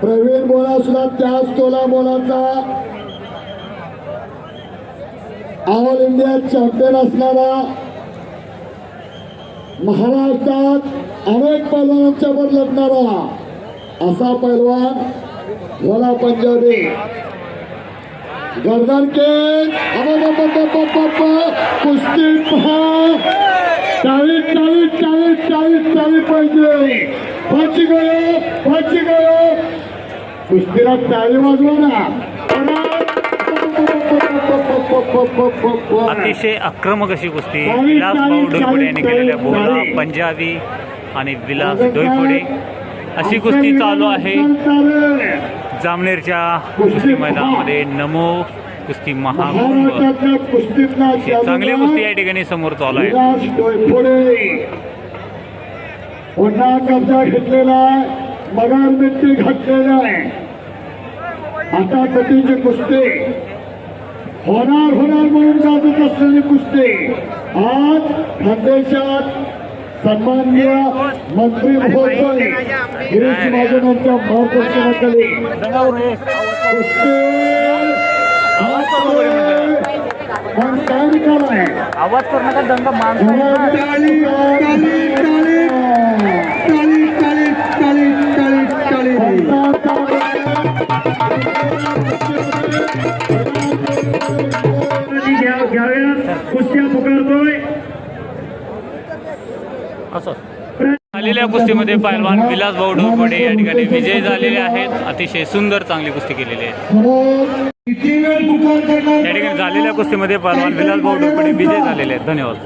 प्रवीण बोला सुद्धा त्याच तोला बोलाचा. ऑल इंडिया चॅम्पियन असणारा महाराष्ट्रात अनेक पैलवानांच्या लढणारा असा पैलवान भोला पंजाबी. गर्दन के कुस्ती पहा. चाळीस चाळीस चाळीस चाळीस चाळीस पाहिजे. पंच गयो कुस्तीला टाळी वाजवा ना। अतिशय आक्रमक अशी कुस्ती. विलास भाऊ डोईफोडे यांनी केलेल्या बोला पंजाबी आणि विलास डोईफोडे अशी कुस्ती चालू आहे. जामनेरच्या कुस्ती मैदानामध्ये नमो कुस्ती महाकुंभ. चांगली कुस्ती या ठिकाणी समोर चालू आहे. पुन्हा कब्जा घेतलेला मिट्टी घातलेला आहे. आता कधीची कुस्ती. होणार होणार म्हणून गाजत असलेली कुस्ती. आज खानदेशात सन्माननीय मंत्री महोदय गिरीश महाजन यांच्या मार्गदर्शनाखाली कुस्ती पण काय निकाल आहे आवाज करू नका दंग टाळी कुस्त्या पुकारतोय झालेल्या कुस्तीमध्ये पैलवान विलास भाऊ ढोरपडे या ठिकाणी विजय झालेले आहेत. अतिशय सुंदर चांगली कुस्ती केलेली आहे. या ठिकाणी झालेल्या कुस्तीमध्ये पैलवान विलास भाऊ ढोरपडे विजय झालेले आहेत. धन्यवाद.